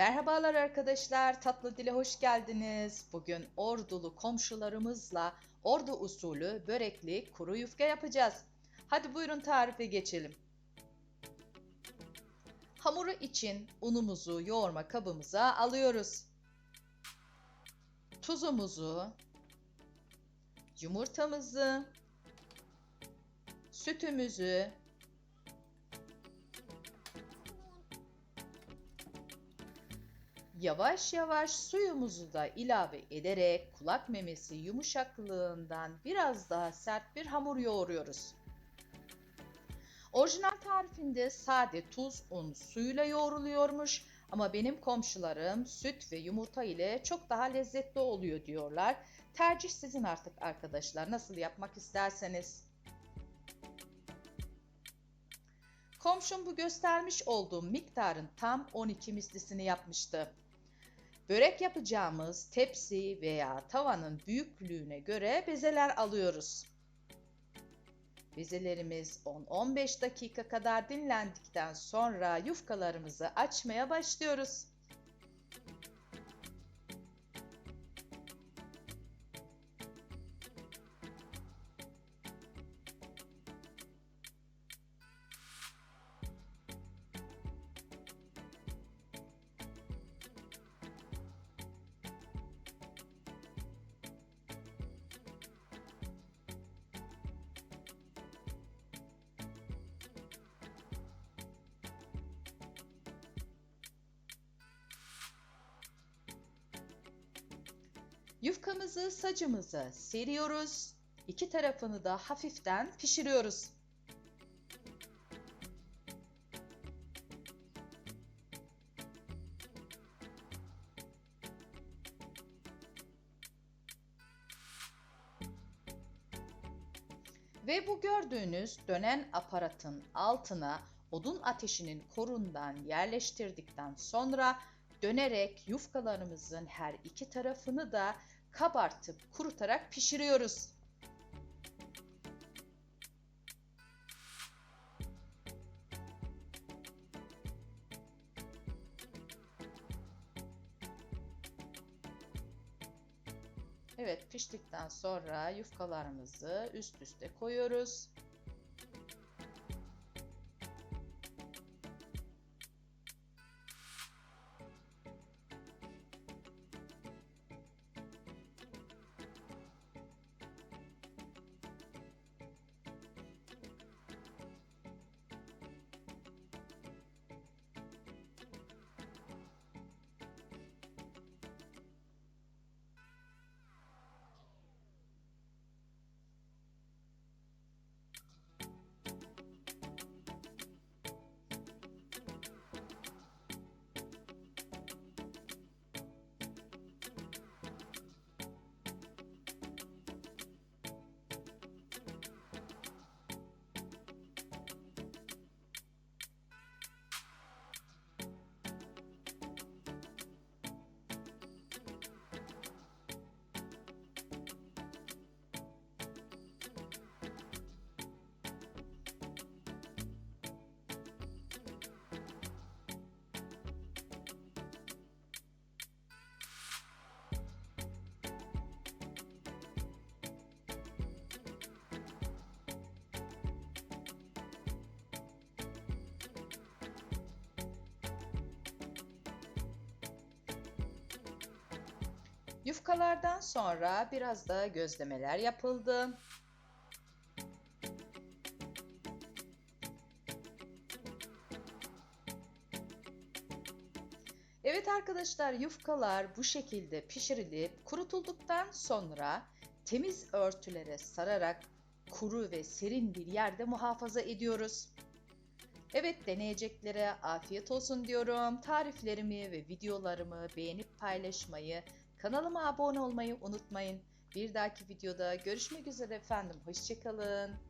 Merhabalar arkadaşlar, Tatlı Dile hoş geldiniz. Bugün ordulu komşularımızla ordu usulü börekli kuru yufka yapacağız. Hadi buyurun tarife geçelim. Hamuru için unumuzu yoğurma kabımıza alıyoruz. Tuzumuzu, yumurtamızı, sütümüzü, Yavaş yavaş suyumuzu da ilave ederek kulak memesi yumuşaklığından biraz daha sert bir hamur yoğuruyoruz. Orijinal tarifinde sade tuz, un, suyla yoğruluyormuş ama benim komşularım süt ve yumurta ile çok daha lezzetli oluyor diyorlar. Tercih sizin artık arkadaşlar nasıl yapmak isterseniz. Komşum bu göstermiş olduğum miktarın tam 12 mislisini yapmıştı. Börek yapacağımız tepsi veya tavanın büyüklüğüne göre bezeler alıyoruz. Bezelerimiz 10-15 dakika kadar dinlendikten sonra yufkalarımızı açmaya başlıyoruz. Yufkamızı sacımıza seriyoruz. İki tarafını da hafiften pişiriyoruz. Ve bu gördüğünüz dönen aparatın altına odun ateşinin korundan yerleştirdikten sonra dönerek yufkalarımızın her iki tarafını da kabartıp kurutarak pişiriyoruz. Evet piştikten sonra yufkalarımızı üst üste koyuyoruz. Yufkalardan sonra biraz da gözlemeler yapıldı. Evet arkadaşlar yufkalar bu şekilde pişirilip kurutulduktan sonra temiz örtülere sararak kuru ve serin bir yerde muhafaza ediyoruz. Evet deneyeceklere afiyet olsun diyorum. Tariflerimi ve videolarımı beğenip paylaşmayı, kanalıma abone olmayı unutmayın. Bir dahaki videoda görüşmek üzere efendim. Hoşçakalın.